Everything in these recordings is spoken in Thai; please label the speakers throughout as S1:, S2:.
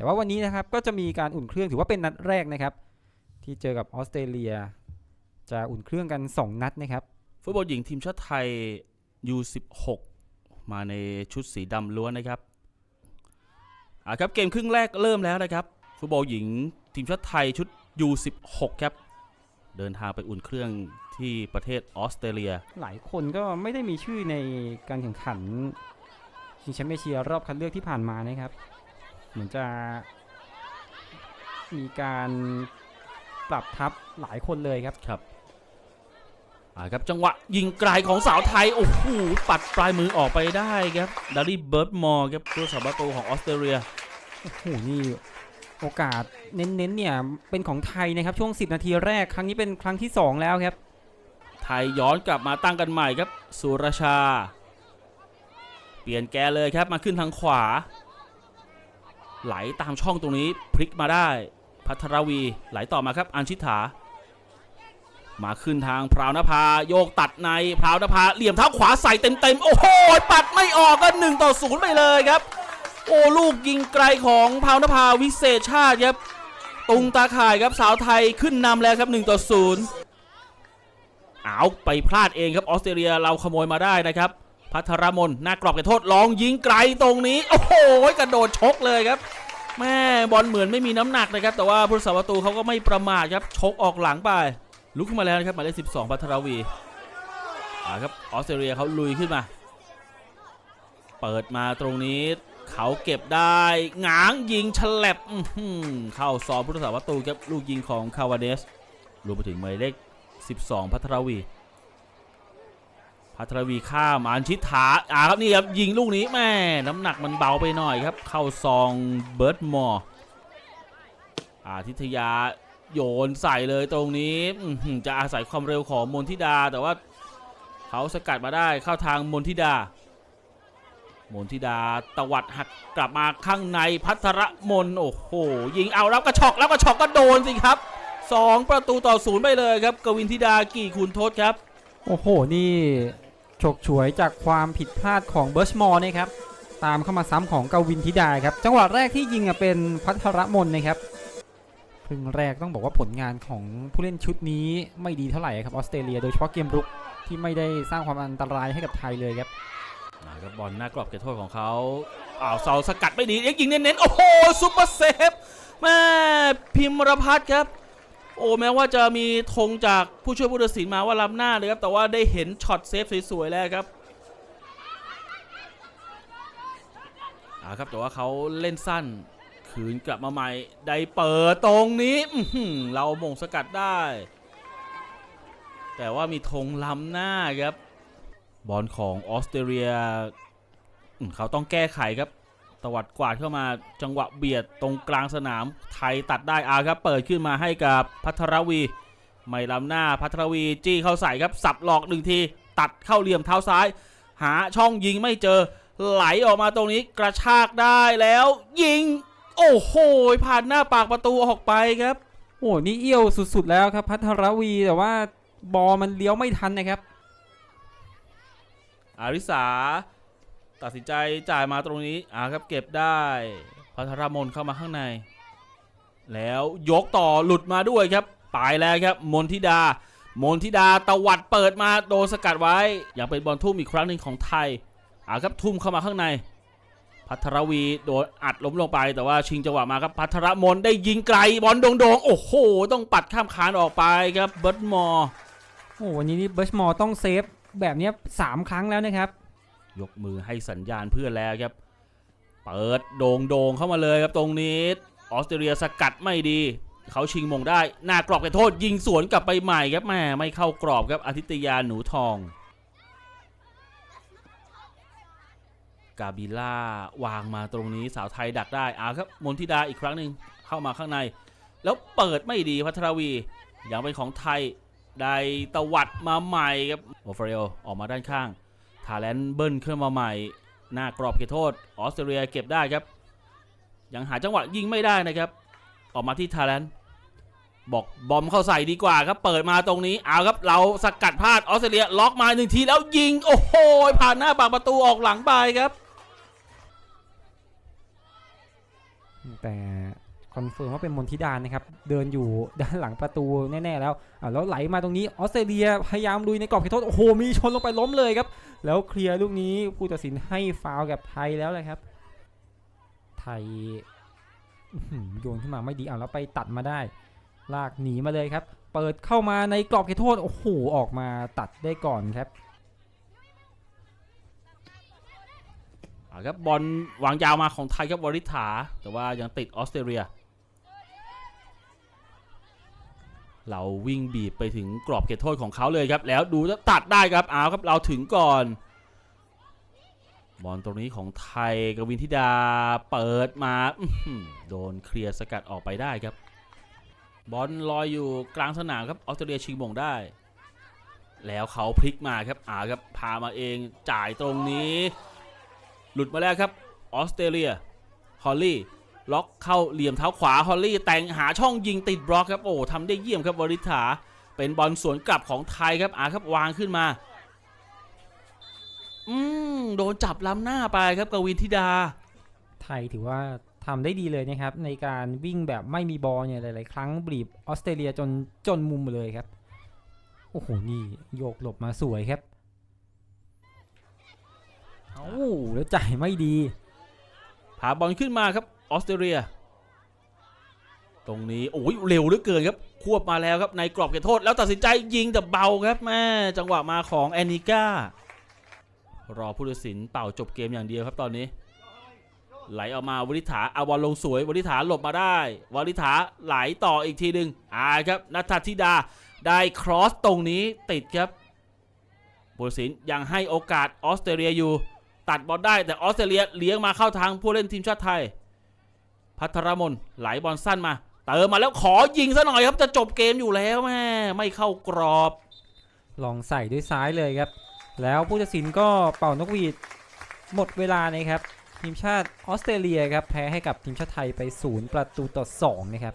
S1: แต่ว่าวันนี้นะครับก็จะมีการอุ่นเครื่องถือว่าเป็นนัดแรกนะครับ ที่เจอกับออสเตรเลีย จะอุ่นเครื่องกัน 2 นัดนะครับ
S2: ฟุตบอลหญิงทีมชาติไทย U16 มาในชุดสีดำล้วนนะครับอ่าครับเกมครึ่งแรกเริ่มแล้วนะครับ ฟุตบอลหญิงทีมชาติไทยชุด U16 ครับเดินทางไปอุ่นเครื่องที่ประเทศออสเตรเลีย
S1: หลายคนก็ไม่ได้มีชื่อในการแข่งขันชิงแชมป์เอเชียรอบคัดเลือกที่ผ่านมานะครับ เหมือนจะมีการปรับทัพหลายคนเลยครับ
S2: ครับอ่าครับจังหวะยิงไกลของสาวไทย โอ้โห ปัดปลายมือออกไปได้ครับดารีเบิร์ดมอร์ครับผู้สาประตูของออสเตรเลีย
S1: โอ้โหนี่โอกาสเน้นๆเนี่ยเป็นของไทยนะครับช่วง 10 นาทีแรกครั้งนี้เป็นครั้งที่ 2 แล้วครับ
S2: ไทยย้อนกลับมาตั้งกันใหม่ครับ สุรชา เปลี่ยนแกเลยครับมาขึ้นทางขวา ไหลตามช่องตรงนี้พลิกมาได้พัทรวีไหลต่อมาครับอัญชิถามาขึ้นทางพราวนภาโยกตัดในพราวนภาเหลี่ยมเท้าขวาใส่เต็มๆโอ้โหปัดไม่ออกก็หนึ่งต่อศูนย์ไปเลยครับ โอ้ลูกยิงไกลของพราวนภาวิเศษชาติครับตุงตาข่ายครับสาวไทยขึ้นนำแล้วครับ1ต่อ0เอาไปพลาดเองครับออสเตรเลียเราขโมยมาได้นะครับ พัทรมนหน้ากรอบเขตโทษลองยิงไกลตรงนี้ โอ้โหกระโดดชกเลยครับแม่บอลเหมือนไม่มีน้ำหนักนะครับ แต่ว่าผู้รักษาประตูเขาก็ไม่ประมาทครับชกออกหลังไปลุกขึ้นมาแล้วนะครับหมายเลข12 พัทรวีอ่าครับออสเตรเลียเขาลุยขึ้นมา เปิดมาตรงนี้เขาเก็บได้หงางยิงฉลับเข้าซองผู้รักษาประตูครับลูกยิงของคาวาเดสรวมไปถึงหมายเลข 12 พัทรวี พัทรวีข้ามอันชิดถาอ่าครับนี่ครับยิงลูกนี้แม่น้ำหนักมันเบาไปหน่อยครับ เข้าซองเบิร์ดมอร์อาทิทยาโยนใส่เลยตรงนี้จะอาศัยความเร็วของมนทิดา แต่ว่าเขาสกัดมาได้เข้าทางมนทิดามนทิดาตวัดหักกลับมาข้างในพัทรมนโอ้โหยิงเอารับกระชอกรับกระชอกก็โดนสิครับสองประตูต่อศูนย์ไปเลยครับ กวินธิดากี่คุณทศครับ
S1: โอ้โห นี่ ฉกฉวยจากความผิดพลาดของเบิร์ชมอร์นะครับตามเข้ามาซ้ำของกวินธิดาครับจังหวะแรกที่ยิงเป็นพัทรมนนะครับครึ่งแรกต้องบอกว่าผลงานของผู้เล่นชุดนี้ไม่ดีเท่าไหร่ครับออสเตรเลีย โดยเฉพาะเกมรุกที่ไม่ได้สร้างความอันตรายให้กับไทยเลยครับ
S2: นะครับบอลหน้ากรอบเขตโทษของเขาอ้าวเสาสกัดไม่ดีเอ็กยิงเน้นๆโอ้โหซุปเปอร์เซฟแม่พิมรพัฒน์ครับ โอ้แม้ว่าจะมีธงจากผู้ช่วยผู้ตัดสินมาว่าล้ำหน้าเลยครับแต่ว่าได้เห็นช็อตเซฟสวยๆแล้วครับอ่าครับแต่ว่าเขาเล่นสั้นคืนกลับมาใหม่ได้เปิดตรงนี้เรามงสกัดได้ แต่ว่ามีธงล้ำหน้าครับ บอลของออสเตรเลียเขาต้องแก้ไขครับ ตวัดกวาดเข้ามาจังหวะเบียดตรงกลางสนามไทยตัดได้อาครับ เปิดขึ้นมาให้กับพัทรวี ไม่ล้ำหน้าพัทรวีจี้เข้าใส่ครับ สับหลอกหนึ่งที ตัดเข้าเหลี่ยมเท้าซ้าย หาช่องยิงไม่เจอ ไหลออกมาตรงนี้กระชากได้แล้ว ยิง โอ้โหผ่านหน้าปากประตูออกไปครับ
S1: โอ้นี่เอี้ยวสุดๆแล้วครับ พัทรวีแต่ว่าบอลมันเลี้ยวไม่ทันนะครับ
S2: อาริสา ตัดสินใจจ่ายมาตรงนี้อ่าครับเก็บได้พัทรมนเข้ามาข้างใน แล้วยกต่อหลุดมาด้วยครับไปแล้วครับมนทิดามนทิดาตะวัดเปิดมาโดนสกัดไว้ อย่างเป็นบอลทุ่มอีกครั้งหนึ่งของไทยอ่าครับทุ่มเข้ามาข้างใน พัทรวีโดนอัดล้มลงไปแต่ว่าชิงจังหวะมาครับพัทรมนได้ยิงไกลบอลโด่งๆโอ้โห ต้องปัดข้ามคานออกไปครับเบิร์ดมอร์
S1: โอ้วันนี้นี่เบิร์ชมอร์ต้องเซฟแบบนี้สามครั้งแล้วนะครับ
S2: ยกมือให้สัญญาณเพื่อนแล้วครับ เปิดโด่งโด่งเข้ามาเลยครับตรงนี้ ออสเตรเลียสกัดไม่ดี เขาชิงมงได้ หน้ากรอบเขตโทษ ยิงสวนกลับไปใหม่ครับแม่ไม่เข้ากรอบครับอาทิตยาหนูทอง กาบิล่าวางมาตรงนี้สาวไทยดักได้อาครับมนทิดาอีกครั้งหนึ่งเข้ามาข้างใน แล้วเปิดไม่ดีพัทรวียังเป็นของไทยได้ตวัดมาใหม่ครับโอฟเรลออกมาด้านข้างาแลนเบิ้ลขึ้นมาใหม่ หน้ากรอบเขตโทษออสเตรเลียเก็บได้ครับ ยังหาจังหวะยิงไม่ได้นะครับ ออกมาที่ทาแลนบอกบอมเข้าใส่ดีกว่าครับ เปิดมาตรงนี้เอาครับเราสกัดพลาดออสเตรเลียล็อกมาหนึ่งทีแล้วยิง โอ้โหผ่านหน้าปากประตูออกหลังไปครับ
S1: แต่ คอนเฟิร์มว่าเป็นมนทิดานนะครับ เดินอยู่ด้านหลังประตูแน่ๆแล้วอะแล้วไหลมาตรงนี้ออสเตรเลียพยายามลุยในกรอบเขตโทษโอ้โหมีชนลงไปล้มเลยครับ แล้วเคลียร์ลูกนี้ผู้ตัดสินให้ฟาวกับไทยแล้วเลยครับ ไทยโยนขึ้นมาไม่ดีเอาแล้วไปตัดมาได้ ลากหนีมาเลยครับ เปิดเข้ามาในกรอบเขตโทษโอ้โหออกมาตัดได้ก่อนครับ
S2: เอาครับบอลวางยาวมาของไทยครับวริษฐาแต่ว่ายังติดออสเตรเลีย เราวิ่งบีบไปถึงกรอบเขตโทษของเขาเลยครับ แล้วดูจะตัดได้ครับเอาครับเราถึงก่อนบอลตรงนี้ของไทยกวินธิดาเปิดมาโดนเคลียร์สกัดออกไปได้ครับ บอลลอยอยู่กลางสนามครับออสเตรเลียชิงมงได้ แล้วเขาพลิกมาครับอาครับพามาเองจ่ายตรงนี้ หลุดมาแล้วครับออสเตรเลียฮอลลี่ ล็อกเข้าเหลี่ยมเท้าขวาฮอลลี่แต่งหาช่องยิงติดบล็อกครับโอ้ทำได้เยี่ยมครับวริษฐาเป็นบอลสวนกลับของไทยครับอาครับวางขึ้นมาอืมโดนจับล้ำหน้าไปครับกวินธิดา
S1: ไทยถือว่าทำได้ดีเลยนะครับ ในการวิ่งแบบไม่มีบอลเนี่ยหลาย ๆ ครั้งบีบออสเตรเลียจนจนมุมเลยครับ โอ้โห นี่โยกหลบมาสวยครับเอ้าแล้วจ่ายไม่ดี
S2: พาบอลขึ้นมาครับ ออสเตรเลีย ตรงนี้โอ้ยเร็วเหลือเกินครับ ควบมาแล้วครับในกรอบเขตโทษ แล้วตัดสินใจยิงแต่เบาครับแม่จังหวะมาของแอนิก้ารอผู้ตัดสินเป่าจบเกมอย่างเดียวครับตอนนี้ ไหลออกมาวริษฐาเอาบอลลงสวยวริษฐาหลบมาได้วริษฐาไหลต่ออีกทีหนึ่งอ่าครับนัทธิดาได้ครอสตรงนี้ติดครับผู้ตัดสินยังให้โอกาสออสเตรเลียอยู่ ตัดบอลได้แต่ออสเตรเลียเลี้ยงมาเข้าทางผู้เล่นทีมชาติไทย พัทรมนไหลบอลสั้นมาเติมมาแล้วขอยิงซะหน่อยครับจะจบเกมอยู่แล้วแม่ไม่เข้ากรอบ
S1: ลองใส่ด้วยซ้ายเลยครับ แล้วผู้ตัดสินก็เป่านกหวีดหมดเวลานะครับ ทีมชาติออสเตรเลียครับแพ้ให้กับทีมชาติไทยไป0ประตูต่อ2นะครับ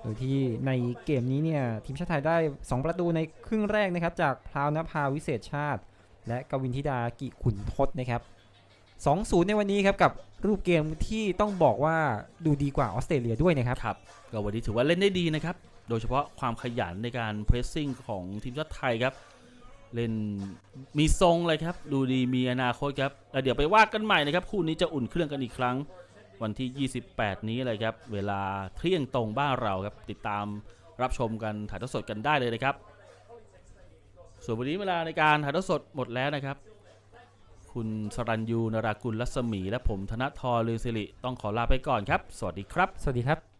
S1: โดยที่ในเกมนี้เนี่ยทีมชาติไทยได้ 2 ประตูในครึ่งแรกนะครับ จากพราวนภาวิเศษชาติ และกวินธิดากิขุนทศนะครับ 2-0 ในวันนี้ครับกับรูปเกมที่ต้องบอกว่าดูดีกว่าออสเตรเลียด้วยนะครับ
S2: ครับก็วันนี้ถือว่าเล่นได้ดีนะครับ โดยเฉพาะความขยันในการเพรสซิ่งของทีมชาติไทยครับเล่นมีทรงเลยครับดูดีมีอนาคตครับแล้วเดี๋ยวไปว่ากันใหม่นะครับคู่นี้จะอุ่นเครื่องกันอีกครั้ง วันที่ 28 นี้เลยครับเวลาเที่ยงตรงบ้านเราครับติดตามรับชมกันถ่ายทอดสดกันได้เลยนะครับ ส่วนวันนี้เวลาในการถ่ายทอดสดหมดแล้วนะครับ คุณสรัญยูนรากุลรัศมี และผมธนทรลือสิริ ต้องขอลาไปก่อนครับ สวัสดีครับ
S1: สวัสดีครับ